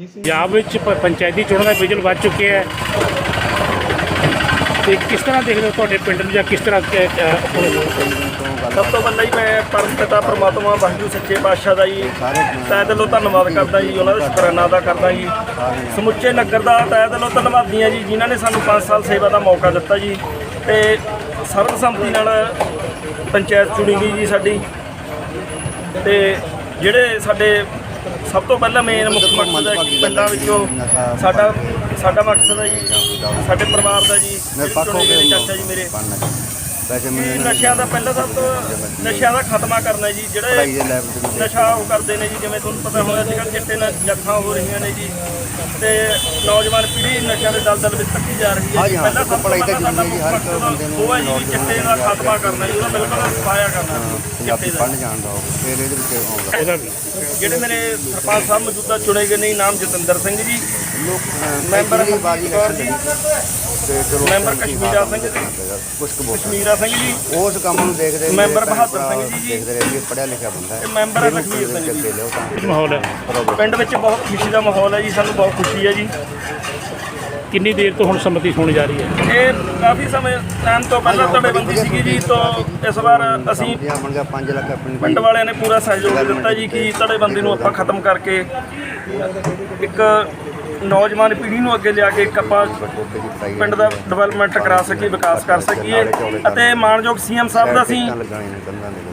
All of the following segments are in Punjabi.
ਪੰਜਾਬ ਵਿੱਚ ਪ- ਪੰਚਾਇਤੀ ਚੋਣਾਂ ਦਾ ਵਿਜ਼ਨ ਵੱਧ ਚੁੱਕਿਆ ਹੈ। ਤੇ ਕਿਸ ਤਰ੍ਹਾਂ ਦੇਖਦੇ ਹੋ ਤੁਹਾਡੇ ਪਿੰਡ ਨੂੰ ਜਾਂ ਕਿਸ ਤਰ੍ਹਾਂ ਕਿ, ਅ, ਸਭ ਤੋਂ ਪਹਿਲਾਂ ਹੀ ਮੈਂ ਪਰਮ ਪਿਤਾ ਪ੍ਰਮਾਤਮਾ ਵਾਹਿਗੁਰੂ ਸੱਚੇ ਪਾਤਸ਼ਾਹ ਦਾ ਜੀ। ਤਹਿ ਦਿਲੋਂ ਧੰਨਵਾਦ ਕਰਦਾ ਜੀ ਉਹਨਾਂ ਦਾ ਸ਼ੁਕਰਾਨਾ ਅਦਾ ਕਰਦਾ ਜੀ। ਸਮੁੱਚੇ ਨਗਰ ਦਾ ਤਹਿ ਦਿਲੋਂ ਧੰਨਵਾਦੀ ਹਾਂ ਜੀ ਜਿਨ੍ਹਾਂ ਨੇ ਸਾਨੂੰ 5 ਸਾਲ ਸੇਵਾ ਦਾ ਮੌਕਾ ਦਿੱਤਾ ਜੀ। ਤੇ ਸਰਬਸੰਮਤੀ ਨਾਲ ਪੰਚਾਇਤ ਚੁਣੀ ਗਈ ਜੀ ਸਾਡੀ। ਤੇ ਜਿਹੜੇ ਸਾਡੇ ਸਭ ਤੋਂ ਪਹਿਲਾਂ ਮੇਨ ਮੁੱਖ ਮਕਸਦ ਹੈ ਕਿ ਪਿੰਡਾਂ ਵਿੱਚੋਂ ਸਾਡਾ ਸਾਡਾ ਮਕਸਦ ਹੈ ਜੀ ਸਾਡੇ ਪਰਿਵਾਰ ਦਾ ਜੀ ਚੁਣੇ ਗਏ ਨੇ ਚਾਚਾ ਜੀ ਮੇਰੇ। ਵੈਸੇ ਵੀ ਮੈਨੂੰ ਨਸ਼ਿਆਂ ਦਾ ਪਹਿਲਾਂ ਸਭ ਤੋਂ ਨਸ਼ਿਆਂ ਦਾ ਖਾਤਮਾ ਕਰਨਾ ਜੀ ਜਿਹੜੇ ਦੇ ਲੈਵਲ ਤੇ ਵੀ ਨਸ਼ਾ ਉਹ ਕਰਦੇ ਨੇ ਜੀ ਜਿਵੇਂ ਤੁਹਾਨੂੰ ਪਤਾ ਹੋਣਾ ਅੱਜ ਕੱਲ੍ਹ ਚਿੱਟੇ ਨਾਲ ਜੱਥਾਂ ਹੋ ਰਹੀਆਂ ਨੇ ਜੀ ਤੇ ਨੌਜਵਾਨ ਪੀੜ੍ਹੀ ਨਸ਼ਿਆਂ ਦੇ ਦਲਦਲ ਵਿੱਚ ਧੱਕੀ ਜਾ ਰਹੀ ਹੈ ਹਾਂਜੀ, ਜੀ। ਹਾਂ, ਪਹਿਲਾਂ ਸਭ ਤੋਂ ਪੜ੍ਹਾਈ ਤਾਂ ਪਹਿਲਾਂ ਜ਼ਰੂਰੀ ਹੈ ਜੀ, ਹਰ ਇੱਕ ਸਾਡਾ ਬੰਦੇ ਨੂੰ ਉਹ ਹੈ ਜੀ ਚਿੱਟੇ ਦਾ ਖਾਤਮਾ ਕਰਨਾ ਜੀ ਉਹਦਾ ਬਿਲਕੁਲ ਸਫਾਇਆ ਕਰਨਾ ਪੰਜਾਬੀ ਚਿੱਟੇ ਦਾ। ਪੜ੍ਹਨ ਜਾਣਦਾ ਹੋਵੇ ਫਿਰ ਇਹਦੇ ਵਿੱਚ ਆਉਂਦਾ? ਇਹਦਾ ਵੀ ਜਿਹੜੇ ਮੇਰੇ ਸਰਪੰਚ ਸਾਹਿਬ ਮੌਜੂਦਾ ਚੁਣੇ ਗਏ ਨੇ ਜੀ, ਨਾਮ ਜਤਿੰਦਰ ਸਿੰਘ ਜੀ। ਲੋਕ ਮੈਂਬਰ ਮੈਂਬਰ ਬਾਜੀ ਕੌਰ ਇਲੈਕਸ਼ਨ ਜੀ, ਲੜੀ ਤੇ ਚਲੋ ਮੈਂਬਰ ਕਸ਼ਮੀਰਾ ਸਿੰਘ ਜੀ। ਕੁਝ ਕੁ ਵੋਟਾਂ ਮੀਰਾ ਸਿੰਘ ਜੀ। ਉਸ ਕੰਮ ਨੂੰ ਦੇਖਦੇ ਹੋਏ ਮੈਂਬਰ ਭੈਣ ਬਹਾਦਰ ਭਰਾ ਸਿੰਘ ਜੀ। ਦੇਖਦੇ ਰਹੇ ਇਹ ਪੜ੍ਹਿਆ ਲਿਖਿਆ ਬੰਦਾ ਹੈ। ਤੇ ਮੈਂਬਰ ਹੈ ਲਖਵੀਰ ਸਿੰਘ ਜੀ। ਕੀ ਮਾਹੌਲ ਹੈ। ਪਿੰਡ ਵਿੱਚ ਬਹੁਤ ਖੁਸ਼ੀ ਦਾ ਮਾਹੌਲ ਹੈ ਜੀ ਸਾਨੂੰ ਬਹੁਤ ਖੁਸ਼ੀ ਹੈ ਜੀ। ਕਿੰਨੀ ਦੇਰ ਤੋਂ ਹੁਣ ਸੰਮਤੀ ਹੋਣ ਜਾ ਰਹੀ ਹੈ? ਇਹ ਕਾਫੀ ਸਮੇਂ ਟਾਈਮ ਤੋਂ ਪਹਿਲਾਂ ਧੜੇਬੰਦੀ ਸੀਗੀ ਜੀ ਤੋਂ ਇਸ ਵਾਰ ਅਸੀਂ ਇਹ ਬਣ ਗਿਆ 5 ਲੱਖ ਆਪਣੀ ਪਿੰਡ ਵਾਲਿਆਂ ਨੇ ਪੂਰਾ ਸਹਿਯੋਗ ਦਿੱਤਾ ਜੀ ਕਿ ਧੜੇਬੰਦੀ ਨੂੰ ਆਪਾਂ ਖਤਮ ਕਰਕੇ ਇੱਕ ਨੌਜਵਾਨ ਪੀੜ੍ਹੀ ਨੂੰ ਅੱਗੇ ਲਿਆ ਕੇ ਆਪਾਂ ਪਿੰਡ ਦਾ ਡਿਵੈਲਪਮੈਂਟ ਕਰਾ ਸਕੀਏ, ਵਿਕਾਸ ਕਰ ਸਕੀਏ। ਅਤੇ ਮਾਨਯੋਗ ਸੀਐਮ ਸਾਹਿਬ ਦਾ ਅਸੀਂ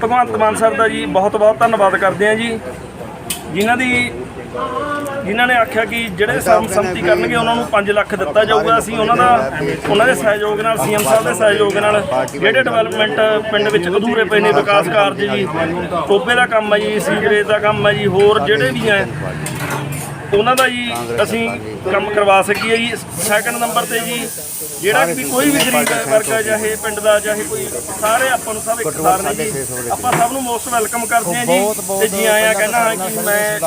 ਭਗਵੰਤ ਮਾਨ ਸਾਹਿਬ ਦਾ ਜੀ ਬਹੁਤ ਬਹੁਤ ਧੰਨਵਾਦ ਕਰਦੇ ਹਾਂ ਜੀ। ਜਿਨ੍ਹਾਂ ਦੀ ਜਿਨ੍ਹਾਂ ਨੇ ਆਖਿਆ ਕਿ ਜਿਹੜੇ ਸਰਮ ਸੰਮਤੀ ਕਰਨਗੇ, ਉਹਨਾਂ ਨੂੰ 5 ਲੱਖ ਦਿੱਤਾ ਜਾਊਗਾ। ਅਸੀਂ ਉਹਨਾਂ ਦਾ, ਉਹਨਾਂ ਦੇ ਸਹਿਯੋਗ ਨਾਲ ਸੀਐਮ ਸਾਹਿਬ ਦੇ ਸਹਿਯੋਗ ਨਾਲ ਜਿਹੜੇ ਡਿਵੈਲਪਮੈਂਟ ਪਿੰਡ ਵਿੱਚ ਅਧੂਰੇ ਪਏ ਨੇ ਵਿਕਾਸ ਕਾਰਜ ਜੀ ਟੋਬੇ ਦਾ ਕੰਮ ਹੈ ਜੀ, ਸੀਵਰੇਜ ਦਾ ਕੰਮ ਹੈ ਜੀ, ਹੋਰ ਜਿਹੜੇ ਵੀ ਹੈ ਉਹਨਾਂ ਦਾ ਜੀ ਅਸੀਂ ਕੰਮ ਕਰਵਾ ਸਕੀਏ ਜੀ। ਸੈਕੰਡ ਨੰਬਰ ਤੇ ਜੀ ਜਿਹੜਾ ਵੀ ਕੋਈ ਵੀ ਗਰੀਬ ਵਰਗ ਹੈ ਚਾਹੇ ਪਿੰਡ ਦਾ ਚਾਹੇ ਕੋਈ ਸਾਰੇ ਆਪਾਂ ਨੂੰ ਸਭ ਇੱਕ ਸਾਰ ਨੇ ਜੀ। ਆਪਾਂ ਸਭ ਨੂੰ ਮੋਸਟ ਵੈਲਕਮ ਕਰਦੇ ਹਾਂ ਜੀ। ਤੇ ਜੀ ਆਇਆਂ ਕਹਿਣਾ ਹੈ ਕਿ ਮੈਂ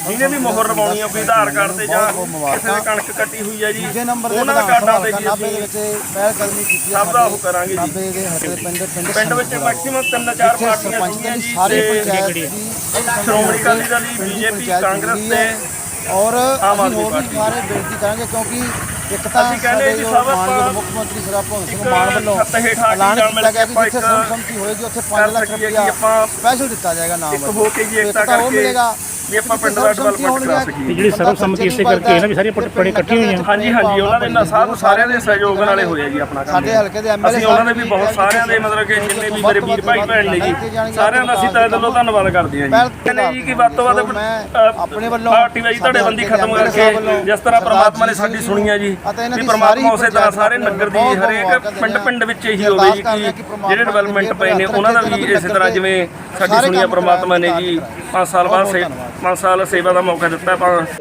ਜਿਹਨੇ ਵੀ ਮੋਹਰ ਲਵਾਉਣੀ ਹੈ ਕੋਈ ਆਧਾਰ ਕਾਰਡ ਤੇ ਜਾਂ ਕਿਸੇ ਨੇ ਕਣਕ ਕੱਟੀ ਹੋਈ ਹੈ ਜੀ ਉਹਨਾਂ ਦਾ ਕਾਰਡਾਂ ਤੇ ਜੀ ਦੇ ਅਸੀਂ ਵਿੱਚ ਪਹਿਲ ਕਦਮੀ ਕੀਤੀ ਹੈ ਸਭ ਦਾ ਉਹ ਕਰਾਂਗੇ ਜੀ। ਦੇ ਪਿੰਡ ਵਿੱਚ ਮੈਕਸਿਮਮ ਤਿੰਨ ਚਾਰ ਪਾਰਟੀਆਂ ਦੀ ਸਾਰੀ ਪੰਚਾਇਤ ਦੀ ਸ਼੍ਰੋਮਣੀ ਅਕਾਲੀ ਦਲ ਦੀ ਬੀਜੇਪੀ ਕਾਂਗਰਸ ਤੇ ਹੈ। ਔਰ ਅਸੀਂ ਹੋਰ ਵੀ। ਸਾਰੇ ਬੇਨਤੀ ਕਰਾਂਗੇ ਕਿਉਂਕਿ ਇੱਕ ਤਾਂ ਅਸੀਂ ਕਹਿੰਦੇ ਸਾਡੇ ਜੀ ਮੁੱਖ ਮੰਤਰੀ ਸਰ ਭਗਵੰਤ ਸਿੰਘ ਇੱਕ ਮਾਨ ਵੱਲੋਂ ਐਲਾਨ ਕੀਤਾ ਗਿਆ ਕੇ ਜਿੱਥੇ ਇੱਕ ਸਰਬਸੰਮਤੀ ਹੋਏਗੀ ਉੱਥੇ ਕਰ 5 ਲੱਖ ਰੁਪਇਆ ਸਪੈਸ਼ਲ ਦਿੱਤਾ ਜਾਏਗਾ ਨਾਮ ਇੱਕ ਹੋ ਕੇ ਜੀ ਏਕਤਾ ਤਾਂ ਉਹ ਕਰਕੇ ਮਿਲੇਗਾ ਵੀ ਆਪਾਂ ਪਿੰਡ ਦਾ ਡਿਵੈਲਪਮੈਂਟ ਕਰਾ ਸਕੀਏ। ਤੇ ਜਿਹੜੀ ਸਰਬਸੰਮਤੀ ਇਸੇ ਕਰਕੇ ਇਹਨਾਂ ਵੀ ਸਾਰੀਆਂ ਪ- ਪੜੇ ਇਕੱਠੀਆਂ ਹੋਈਆਂ। ਹਾਂਜੀ ਹਾਂਜੀ ਉਹਨਾਂ ਦੇ ਨਾਲ ਸਾਰਿਆਂ ਦੇ ਸਹਿਯੋਗ ਨਾਲੇ ਹੋਇਆ ਜੀ ਆਪਣਾ ਕੰਮ। ਸਾਡੇ ਹਲਕੇ ਦੇ ਐਮਐਲਏ ਅਸੀਂ ਉਹਨਾਂ ਦੇ ਵੀ ਬਹੁਤ ਸਾਰਿਆਂ ਦੇ ਮਤਲਬ ਕਿ ਜਿੰਨੇ ਵੀ ਮੇਰੇ ਵੀਰ ਭਾਈ ਭੈਣ ਨੇ ਜੀ ਸਾਰਿਆਂ ਦਾ ਅਸੀਂ ਤਹਿ ਦਿਲੋਂ ਧੰਨਵਾਦ ਕਰਦੇ ਹਾਂ ਜੀ। ਕਹਿੰਦੇ ਜੀ ਕਿ ਵੱਧ ਤੋਂ ਵੱਧ ਆਪਣੇ ਵੱਲੋਂ ਪਾਰਟੀ ਵਾਈ ਧੜੇਬੰਦੀ ਖਤਮ ਕਰਕੇ ਜਿਸ ਤਰ੍ਹਾਂ ਪ੍ਰਮਾਤਮਾ ਨੇ ਸਾਡੀ ਸੁਣੀ ਹੈ ਜੀ ਵੀ ਪ੍ਰਮਾਤਮਾ ਉਸੇ ਤਰ੍ਹਾਂ ਸਾਰੇ ਨਗਰ ਦੀ ਹਰੇਕ ਪਿੰਡ ਪਿੰਡ ਵਿੱਚ ਇਹੀ ਹੋਵੇ ਜੀ ਕਿ ਜਿਹੜੇ ਡਿਵੈਲਪਮੈਂਟ ਪਏ ਨੇ ਉਹਨਾਂ ਦਾ ਵੀ ਇਸੇ ਤਰ੍ਹਾਂ ਜਿਵੇਂ ਸਾਡੀ ਸੁਣੀ ਹੈ ਪ੍ਰਮਾਤਮਾ ਨੇ ਜੀ। 5 ਸਾਲ ਬਾਅਦ 5 ਸਾਲ ਸੇਵਾ ਦਾ ਮੌਕਾ ਦਿੱਤਾ ਆਪਾਂ।